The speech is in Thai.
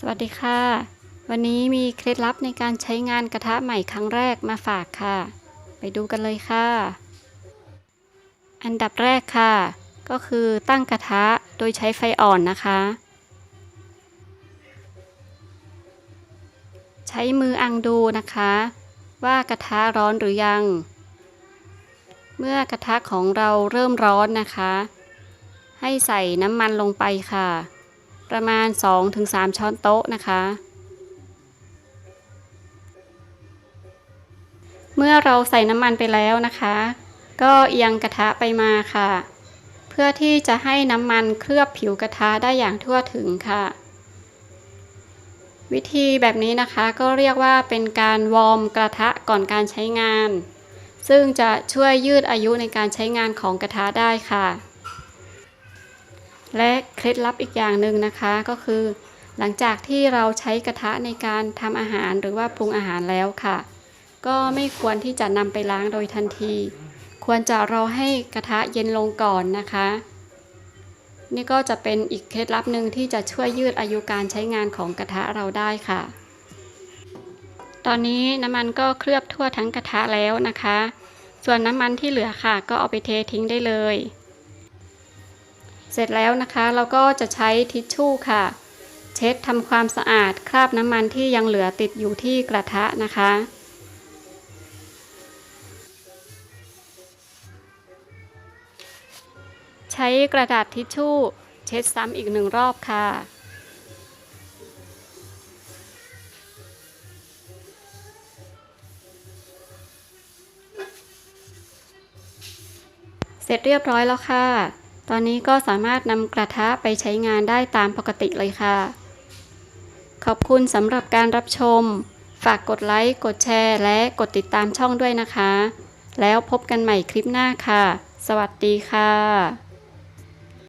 สวัสดีค่ะ วันนี้มีเคล็ดลับในการใช้งานกระทะใหม่ครั้งแรกมาฝากค่ะ ไปดูกันเลยค่ะ อันดับแรกค่ะ ก็คือตั้งกระทะโดยใช้ไฟอ่อนนะคะ ใช้มืออังดูนะคะ ว่ากระทะร้อนหรือยัง เมื่อกระทะของเราเริ่มร้อนนะคะ ให้ใส่น้ำมันลงไปค่ะ ประมาณ 2-3 ช้อนโต๊ะนะคะ เมื่อเราใส่น้ำมันไปแล้วนะคะ ก็เอียงกระทะไปมาค่ะ เพื่อที่จะให้น้ำมันเคลือบผิวกระทะได้อย่างทั่วถึงค่ะ วิธีแบบนี้นะคะก็เรียกว่าเป็นการวอร์มกระทะก่อนการใช้งาน ซึ่งจะช่วยยืดอายุในการใช้งานของกระทะได้ค่ะ และเคล็ดลับอีกอย่างหนึ่งนะคะก็คือ หลังจากที่เราใช้กระทะในการทำอาหารหรือว่าปรุงอาหารแล้วค่ะ ก็ไม่ควรที่จะนำไปล้างโดยทันที ควรจะรอให้กระทะเย็นลงก่อนนะคะ นี่ก็จะเป็นอีกเคล็ดลับหนึ่งที่จะช่วยยืดอายุการใช้งานของกระทะเราได้ค่ะ ตอนนี้น้ำมันก็เคลือบทั่วทั้งกระทะแล้วนะคะ ส่วนน้ำมันที่เหลือค่ะ ก็เอาไปเททิ้งได้เลย เสร็จแล้วนะคะเราก็จะใช้ทิชชู่ค่ะ เช็ดทำความสะอาดคราบน้ำมันที่ยังเหลือติดอยู่ที่กระทะนะคะใช้กระดาษทิชชู่เช็ดซ้ำอีกหนึ่งรอบค่ะ เสร็จเรียบร้อยแล้วค่ะ ตอนนี้ก็สามารถนำกระทะไปใช้งานได้ตามปกติเลยค่ะ ขอบคุณสำหรับการรับชม ฝากกดไลค์ กดแชร์ และกดติดตามช่องด้วยนะคะ แล้วพบกันใหม่คลิปหน้าค่ะ สวัสดีค่ะ